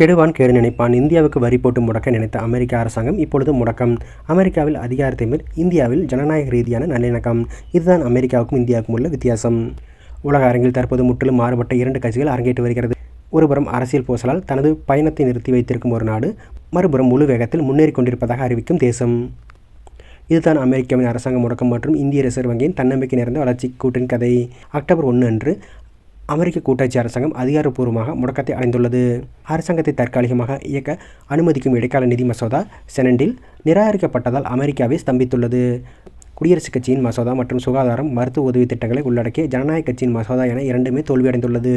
கெடுவான் கேடு நினைப்பான். இந்தியாவுக்கு வரி போட்டு முடக்க நினைத்த அமெரிக்க அரசாங்கம் இப்பொழுது முடக்கம். அமெரிக்காவில் அதிகாரத்தை மேல் இந்தியாவில் ஜனநாயக ரீதியான நல்லிணக்கம். இதுதான் அமெரிக்காவுக்கும் இந்தியாவுக்கும் உள்ள வித்தியாசம். உலக அரங்கில் தற்போது முற்றிலும் மாறுபட்ட இரண்டு கட்சிகள் அரங்கேற்று வருகிறது. ஒருபுறம் அரசியல் பூசலால் தனது பயணத்தை நிறுத்தி வைத்திருக்கும் ஒரு நாடு மறுபுறம் முழு வேகத்தில் முன்னேறி கொண்டிருப்பதாக அறிவிக்கும் தேசம். இதுதான் அமெரிக்காவின் அரசாங்க முடக்கம் மற்றும் இந்திய ரிசர்வ் வங்கியின் தன்னம்பிக்கை நிறைந்த வளர்ச்சி கூட்டின் கதை. அக்டோபர் ஒன்று அன்று அமெரிக்க கூட்டாட்சி அரசாங்கம் அதிகாரப்பூர்வமாக முடக்கத்தை அடைந்துள்ளது. அரசாங்கத்தை தற்காலிகமாக இயக்க அனுமதிக்கும் இடைக்கால நிதி மசோதா செனண்டில் நிராகரிக்கப்பட்டதால் அமெரிக்காவை ஸ்தம்பித்துள்ளது. குடியரசுக் கட்சியின் மசோதா மற்றும் சுகாதாரம் மருத்துவ உதவி திட்டங்களை உள்ளடக்கிய ஜனநாயக கட்சியின் மசோதா என இரண்டுமே தோல்வியடைந்துள்ளது.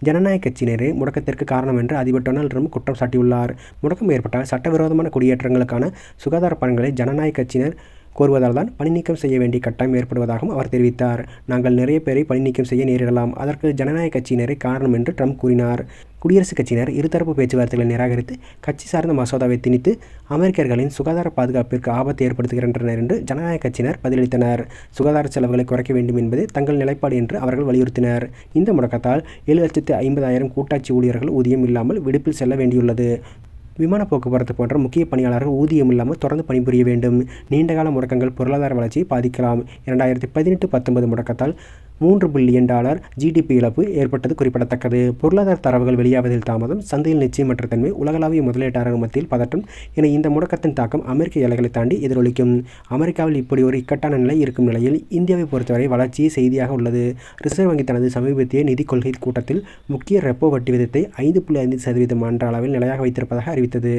ஜனநாயக கட்சியினரே முடக்கத்திற்கு காரணம் என்று அதிபர் டொனால்ட் ட்ரம்ப் குற்றம் சாட்டியுள்ளார். முடக்கம் ஏற்பட்டால் சட்டவிரோதமான குடியேற்றங்களுக்கான சுகாதார பணங்களை ஜனநாயக கட்சியினர் கோருவதால் தான் பணி நீக்கம் செய்ய வேண்டிய கட்டாயம் ஏற்படுவதாகவும் அவர் தெரிவித்தார். நாங்கள் நிறைய பேரை பணி நீக்கம் செய்ய நேரிடலாம். அதற்கு ஜனநாயக கட்சியினரே காரணம் என்று ட்ரம்ப் கூறினார். குடியரசுக் கட்சியினர் இருதரப்பு பேச்சுவார்த்தைகளை நிராகரித்து கட்சி சார்ந்த மசோதாவை திணித்து அமெரிக்கர்களின் சுகாதார பாதுகாப்பிற்கு ஆபத்தை ஏற்படுத்துகின்றனர் என்று ஜனநாயக கட்சியினர் பதிலளித்தனர். சுகாதார செலவுகளை குறைக்க வேண்டும் என்பது தங்கள் நிலைப்பாடு என்று அவர்கள் வலியுறுத்தினர். இந்த முடக்கத்தால் ஏழு லட்சத்து ஐம்பதாயிரம் கூட்டாட்சி ஊழியர்கள் ஊதியம் இல்லாமல் விடுப்பில் செல்ல வேண்டியுள்ளது. விமான போக்குவரத்து போன்ற முக்கிய பணியாளர்கள் ஊதியம் இல்லாமல் தொடர்ந்து பணிபுரிய வேண்டும். நீண்டகால முடக்கங்கள் பொருளாதார வளர்ச்சியை பாதிக்கலாம். இரண்டாயிரத்தி பதினெட்டு பத்தொன்பது முடக்கத்தால் மூன்று பில்லியன் டாலர் ஜிடிபி இழப்பு ஏற்பட்டது குறிப்பிடத்தக்கது. பொருளாதார தரவுகள் வெளியாவதில் தாமதம் சந்தையில் நிச்சயமற்ற தன்மை உலகளாவிய முதலீட்டாளர் மத்தியில் பதட்டம் என இந்த முடக்கத்தின் தாக்கம் அமெரிக்க எல்லைகளை தாண்டி எதிரொலிக்கும். அமெரிக்காவில் இப்படி ஒரு இக்கட்டான நிலை இருக்கும் நிலையில் இந்தியாவை பொறுத்தவரை வளர்ச்சியை செய்தியாக உள்ளது. ரிசர்வ் வங்கி தனது சமீபத்திய நிதிக் கொள்கை கூட்டத்தில் முக்கிய ரெப்போ வட்டி விதத்தை ஐந்து புள்ளி ஐந்து சதவீதம் என்ற அளவில் நிலையாக வைத்திருப்பதாக அறிவித்தது.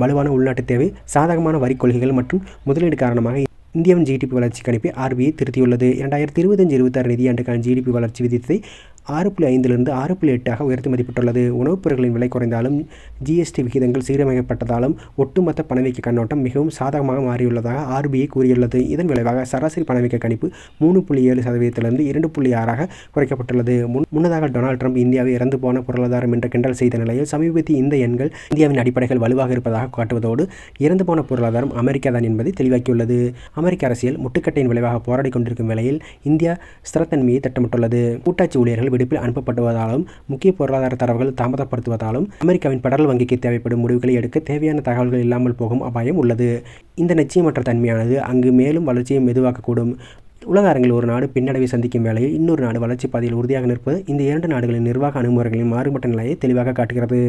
வலுவான உள்நாட்டு தேவை சாதகமான வரிக் கொள்கைகள் மற்றும் முதலீடு காரணமாக இந்தியாவின் ஜிடிபி வளர்ச்சி கணிப்பை ஆர்பிஐ திருத்தியுள்ளது. இரண்டாயிரத்தி இருபத்தஞ்சு இருபத்தாறு நிதியாண்டுக்கான ஜிடிபி வளர்ச்சி விதித்தை ஆறு புள்ளி ஐந்திலிருந்து ஆறு புள்ளி எட்டாக உயர்த்தி மதிப்பிட்டுள்ளது. உணவுப் பொருட்களின் விலை குறைந்தாலும் ஜிஎஸ்டி விகிதங்கள் சீரமைக்கப்பட்டதாலும் ஒட்டுமொத்த பணவீக்க கண்ணோட்டம் மிகவும் சாதகமாக மாறியுள்ளதாக ஆர்பிஐ கூறியுள்ளது. இதன் விளைவாக சராசரி பணவீக்க கணிப்பு மூணு புள்ளி ஏழு சதவீதத்திலிருந்து இரண்டு புள்ளி ஆறாக குறைக்கப்பட்டுள்ளது. முன் முன்னதாக டொனால்ட் ட்ரம்ப் இந்தியாவை இறந்து போன பொருளாதாரம் என்று கிண்டல் செய்த நிலையில் சமீபத்திய இந்த எண்கள் இந்தியாவின் அடிப்படைகள் வலுவாக இருப்பதாக காட்டுவதோடு இறந்து போன பொருளாதாரம் அமெரிக்கா தான் என்பதை தெளிவாக்கியுள்ளது. அமெரிக்க அரசியல் முட்டுக்கட்டையின் விளைவாக போராடி கொண்டிருக்கும் வேளையில் இந்தியா ஸ்திரத்தன்மையை திட்டமிட்டுள்ளது. கூட்டாட்சி ஊழியர்கள் விடுப்பில் அனுப்பப்படுவதாலும் முக்கிய பொருளாதார தரவுகள் தாமதப்படுத்துவதாலும் அமெரிக்காவின் பெடரல் வங்கிக்கு தேவைப்படும் முடிவுகளை எடுக்க தேவையான தகவல்கள் இல்லாமல் போகும் அபாயம் உள்ளது. இந்த நிச்சயமற்ற தன்மையானது அங்கு மேலும் வளர்ச்சியை மெதுவாக்கக்கூடும். உலக அரங்கில் ஒரு நாடு பின்னடைவை சந்திக்கும் வேளையில் இன்னொரு நாடு வளர்ச்சி பாதையில் உறுதியாக நிற்பது இந்த இரண்டு நாடுகளின் நிர்வாக அணுகுமுறைகளின் மாறுபட்ட நிலையை தெளிவாக காட்டுகிறது.